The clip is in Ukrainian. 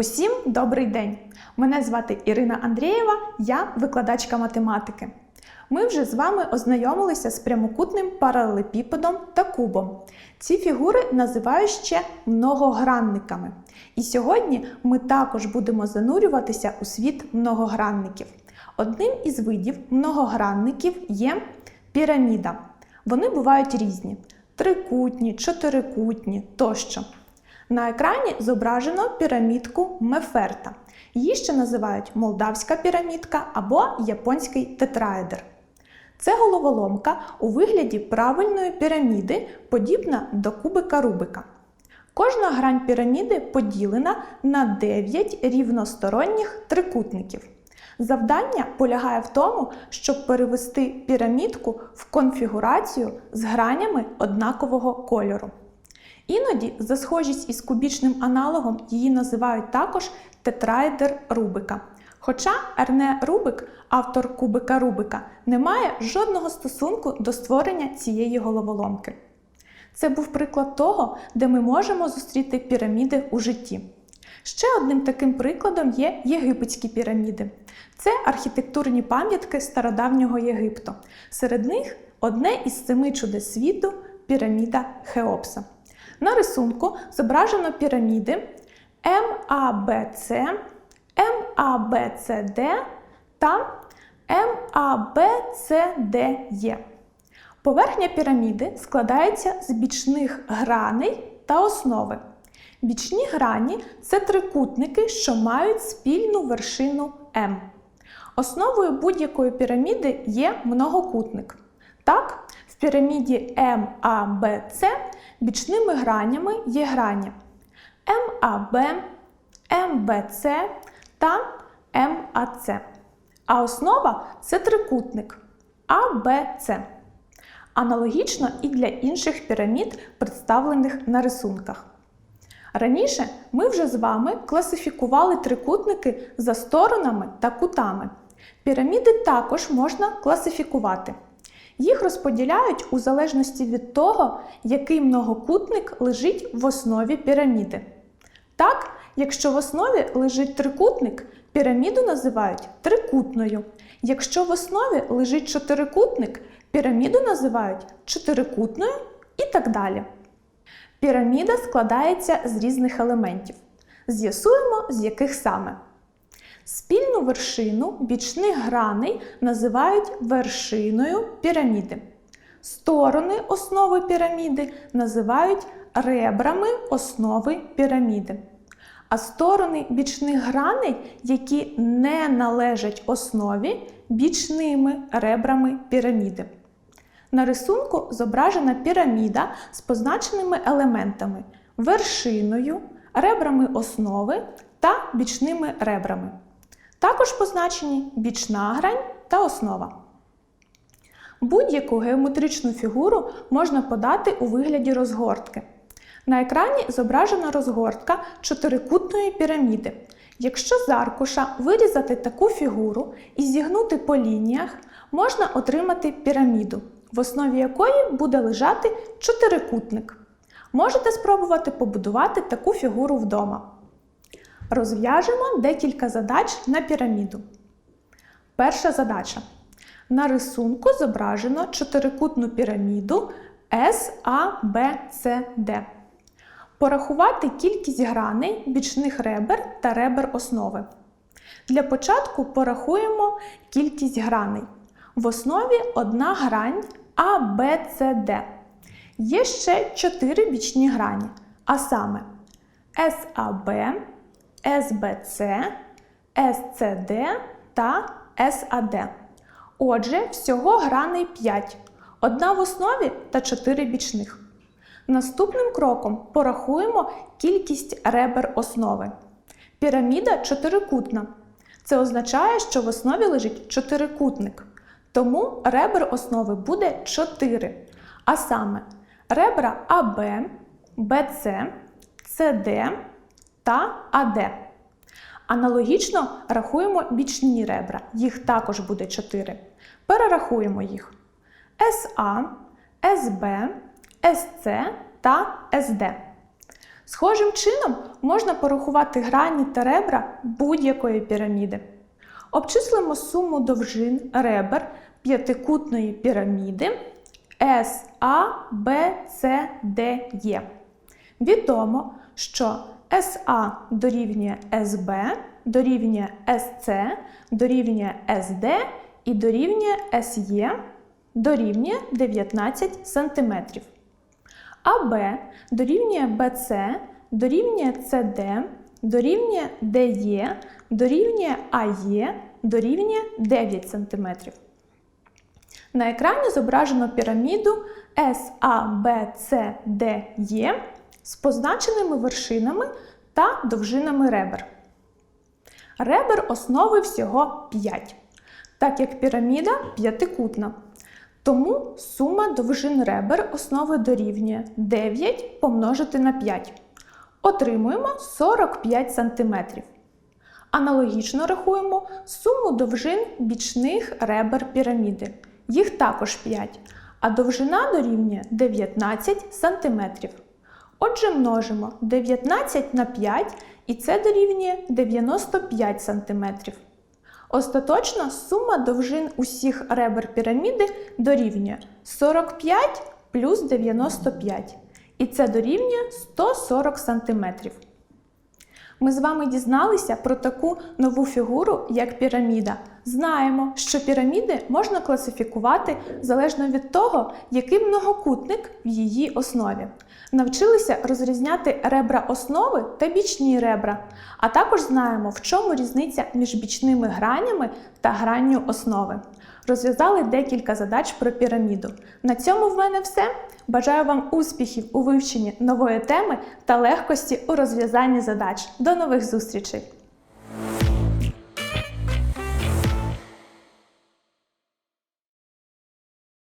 Усім добрий день! Мене звати Ірина Андрієва, я викладачка математики. Ми вже з вами ознайомилися з прямокутним паралелепіпедом та кубом. Ці фігури називають ще многогранниками. І сьогодні ми також будемо занурюватися у світ многогранників. Одним із видів многогранників є піраміда. Вони бувають різні: трикутні, чотирикутні тощо. На екрані зображено пірамідку Меферта. Її ще називають молдавська пірамідка або японський тетраедр. Це головоломка у вигляді правильної піраміди, подібна до кубика Рубика. Кожна грань піраміди поділена на 9 рівносторонніх трикутників. Завдання полягає в тому, щоб перевести пірамідку в конфігурацію з гранями однакового кольору. Іноді за схожість із кубічним аналогом її називають також тетраедр Рубика. Хоча Ерне Рубик, автор кубика Рубика, не має жодного стосунку до створення цієї головоломки. Це був приклад того, де ми можемо зустріти піраміди у житті. Ще одним таким прикладом є єгипетські піраміди. Це архітектурні пам'ятки стародавнього Єгипту. Серед них одне із семи чудес світу піраміда Хеопса. На рисунку зображено піраміди МАБЦ, МАБЦД та МАБЦДЕ. Поверхня піраміди складається з бічних граней та основи. Бічні грані це трикутники, що мають спільну вершину М. Основою будь-якої піраміди є многокутник. Так, в піраміді МАБЦ бічними гранями є грані МАБ, МБЦ та МАЦ. А основа це трикутник АБЦ. Аналогічно і для інших пірамід, представлених на рисунках. Раніше ми вже з вами класифікували трикутники за сторонами та кутами. Піраміди також можна класифікувати. Їх розподіляють у залежності від того, який многокутник лежить в основі піраміди. Так, якщо в основі лежить трикутник, піраміду називають трикутною. Якщо в основі лежить чотирикутник, піраміду називають чотирикутною і так далі. Піраміда складається з різних елементів. З'ясуємо, з яких саме. Спільну вершину бічних граней називають вершиною піраміди. Сторони основи піраміди називають ребрами основи піраміди. А сторони бічних граней, які не належать основі, бічними ребрами піраміди. На рисунку зображена піраміда з позначеними елементами вершиною, ребрами основи та бічними ребрами. Також позначені бічна грань та основа. Будь-яку геометричну фігуру можна подати у вигляді розгортки. На екрані зображена розгортка чотирикутної піраміди. Якщо з аркуша вирізати таку фігуру і зігнути по лініях, можна отримати піраміду, в основі якої буде лежати чотирикутник. Можете спробувати побудувати таку фігуру вдома. Розв'яжемо декілька задач на піраміду. Перша задача. На рисунку зображено чотирикутну піраміду SABCD. Порахувати кількість граней бічних ребер та ребер основи. Для початку порахуємо кількість граней. В основі одна грань ABCD. Є ще 4 бічні грані, а саме SAB, SBC, SCD та SAD. Отже, всього граней 5. Одна в основі та 4 бічних. Наступним кроком порахуємо кількість ребер основи. Піраміда чотирикутна. Це означає, що в основі лежить чотирикутник. Тому ребер основи буде 4. А саме ребра АБ, БЦ, СД та АД. Аналогічно рахуємо бічні ребра, їх також буде 4. Перерахуємо їх. СА, СБ, СЦ та СД. Схожим чином можна порахувати грані та ребра будь-якої піраміди. Обчислимо суму довжин ребер п'ятикутної піраміди SABCDE. Відомо, що SA дорівнює SB, дорівнює SC, дорівнює SD і дорівнює SE дорівнює 19 см. АБ дорівнює БЦ, дорівнює СД, дорівнює ДЕ, дорівнює АЕ, дорівнює 9 см. На екрані зображено піраміду SABCDE з позначеними вершинами та довжинами ребер. Ребер основи всього 5, так як піраміда п'ятикутна. Тому сума довжин ребер основи дорівнює 9 помножити на 5. Отримуємо 45 см. Аналогічно рахуємо суму довжин бічних ребер піраміди. Їх також 5, а довжина дорівнює 19 см. Отже, множимо 19 на 5 і це дорівнює 95 см. Остаточно сума довжин усіх ребер піраміди дорівнює 45 плюс 95. І це дорівнює 140 см. Ми з вами дізналися про таку нову фігуру, як піраміда. Знаємо, що піраміди можна класифікувати залежно від того, який многокутник в її основі. Навчилися розрізняти ребра основи та бічні ребра, а також знаємо, в чому різниця між бічними гранями та гранню основи. Розв'язали декілька задач про піраміду. На цьому в мене все. Бажаю вам успіхів у вивченні нової теми та легкості у розв'язанні задач. До нових зустрічей!